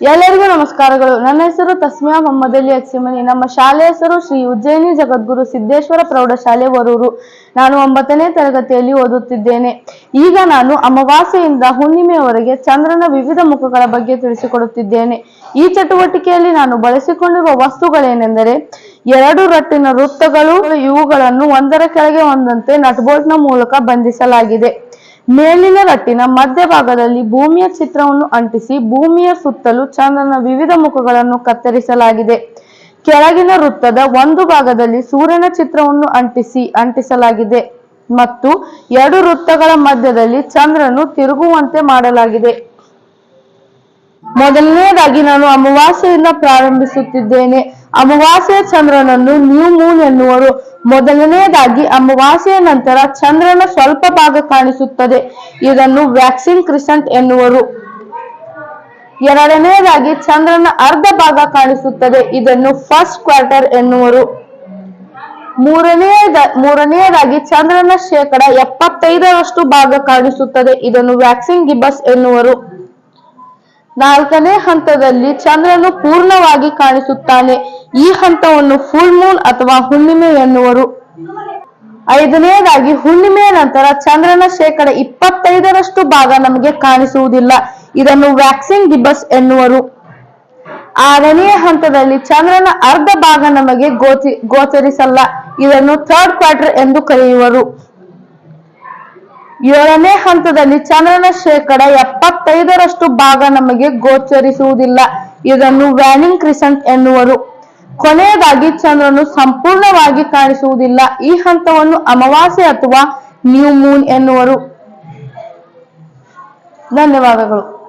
ಎಲ್ಲರಿಗೂ ನಮಸ್ಕಾರಗಳು. ನನ್ನ ಹೆಸರು ತಸ್ಮಿಯಾ ಮೊಹಮ್ಮದ್ ಅಲಿ ಅಕ್ಸಿಮನಿ. ನಮ್ಮ ಶಾಲೆ ಹೆಸರು ಶ್ರೀ ಉಜ್ಜಯಿನಿ ಜಗದ್ಗುರು ಸಿದ್ದೇಶ್ವರ ಪ್ರೌಢಶಾಲೆ ವರೂರು. ನಾನು ಒಂಬತ್ತನೇ ತರಗತಿಯಲ್ಲಿ ಓದುತ್ತಿದ್ದೇನೆ. ಈಗ ನಾನು ಅಮಾವಾಸ್ಯೆಯಿಂದ ಹುಣ್ಣಿಮೆಯವರೆಗೆ ಚಂದ್ರನ ವಿವಿಧ ಮುಖಗಳ ಬಗ್ಗೆ ತಿಳಿಸಿಕೊಡುತ್ತಿದ್ದೇನೆ. ಈ ಚಟುವಟಿಕೆಯಲ್ಲಿ ನಾನು ಬಳಸಿಕೊಂಡಿರುವ ವಸ್ತುಗಳೇನೆಂದರೆ, ಎರಡು ರಟ್ಟಿನ ವೃತ್ತಗಳು ಇವುಗಳನ್ನು ಒಂದರ ಕೆಳಗೆ ಒಂದಂತೆ ನಟ್ಬೋಲ್ಟ್ನ ಮೂಲಕ ಬಂಧಿಸಲಾಗಿದೆ. ಮೇಲಿನ ರಟ್ಟಿನ ಮಧ್ಯಭಾಗದಲ್ಲಿ ಭೂಮಿಯ ಚಿತ್ರವನ್ನು ಅಂಟಿಸಿ ಭೂಮಿಯ ಸುತ್ತಲೂ ಚಂದ್ರನ ವಿವಿಧ ಮುಖಗಳನ್ನು ಕತ್ತರಿಸಲಾಗಿದೆ. ಕೆಳಗಿನ ವೃತ್ತದ ಒಂದು ಭಾಗದಲ್ಲಿ ಸೂರ್ಯನ ಚಿತ್ರವನ್ನು ಅಂಟಿಸಿ ಅಂಟಿಸಲಾಗಿದೆ ಮತ್ತು ಎರಡು ವೃತ್ತಗಳ ಮಧ್ಯದಲ್ಲಿ ಚಂದ್ರನು ತಿರುಗುವಂತೆ ಮಾಡಲಾಗಿದೆ. ಮೊದಲನೆಯದಾಗಿ ನಾನು ಅಮಾವಾಸ್ಯೆಯಿಂದ ಪ್ರಾರಂಭಿಸುತ್ತಿದ್ದೇನೆ. ಅಮಾವಾಸ್ಯೆಯ ಚಂದ್ರನನ್ನು ನ್ಯೂ ಮೂನ್ ಎನ್ನುವರು. ಮೊದಲನೆಯದಾಗಿ ಅಮಾವಾಸ್ಯೆಯ ನಂತರ ಚಂದ್ರನ ಸ್ವಲ್ಪ ಭಾಗ ಕಾಣಿಸುತ್ತದೆ. ಇದನ್ನು ವ್ಯಾಕ್ಸಿನ್ ಕ್ರಿಸೆಂಟ್ ಎನ್ನುವರು. ಎರಡನೆಯದಾಗಿ ಚಂದ್ರನ ಅರ್ಧ ಭಾಗ ಕಾಣಿಸುತ್ತದೆ. ಇದನ್ನು ಫಸ್ಟ್ ಕ್ವಾರ್ಟರ್ ಎನ್ನುವರು. ಮೂರನೆಯದ, ಮೂರನೆಯದಾಗಿ ಚಂದ್ರನ ಶೇಕಡ ಎಪ್ಪತ್ತೈದರಷ್ಟು ಭಾಗ ಕಾಣಿಸುತ್ತದೆ. ಇದನ್ನು ವ್ಯಾಕ್ಸಿನ್ ಗಿಬಸ್ ಎನ್ನುವರು. ನಾಲ್ಕನೇ ಹಂತದಲ್ಲಿ ಚಂದ್ರನು ಪೂರ್ಣವಾಗಿ ಕಾಣಿಸುತ್ತಾನೆ. ಈ ಹಂತವನ್ನು ಫುಲ್ ಮೂನ್ ಅಥವಾ ಹುಣ್ಣಿಮೆ ಎನ್ನುವರು. ಐದನೆಯದಾಗಿ ಹುಣ್ಣಿಮೆಯ ನಂತರ ಚಂದ್ರನ ಶೇಕಡ ಇಪ್ಪತ್ತೈದರಷ್ಟು ಭಾಗ ನಮಗೆ ಕಾಣಿಸುವುದಿಲ್ಲ. ಇದನ್ನು ವ್ಯಾಕ್ಸಿನ್ ಗಿಬಸ್ ಎನ್ನುವರು. ಆರನೆಯ ಹಂತದಲ್ಲಿ ಚಂದ್ರನ ಅರ್ಧ ಭಾಗ ನಮಗೆ ಗೋಚಿ ಗೋಚರಿಸಲ್ಲ. ಇದನ್ನು ಥರ್ಡ್ ಕ್ವಾರ್ಟರ್ ಎಂದು ಕರೆಯುವರು. ಏಳನೇ ಹಂತದಲ್ಲಿ ಚಂದ್ರನ ಶೇಕಡ ಎಪ್ಪತ್ತೈದರಷ್ಟು ಭಾಗ ನಮಗೆ ಗೋಚರಿಸುವುದಿಲ್ಲ. ಇದನ್ನು ವ್ಯಾನಿಂಗ್ ಕ್ರಿಸಂಟ್ ಎನ್ನುವರು. ಕೊನೆಯದಾಗಿ ಚಂದ್ರನು ಸಂಪೂರ್ಣವಾಗಿ ಕಾಣಿಸುವುದಿಲ್ಲ. ಈ ಹಂತವನ್ನು ಅಮಾವಾಸ್ಯೆ ಅಥವಾ ನ್ಯೂ ಮೂನ್ ಎನ್ನುವರು. ಧನ್ಯವಾದಗಳು.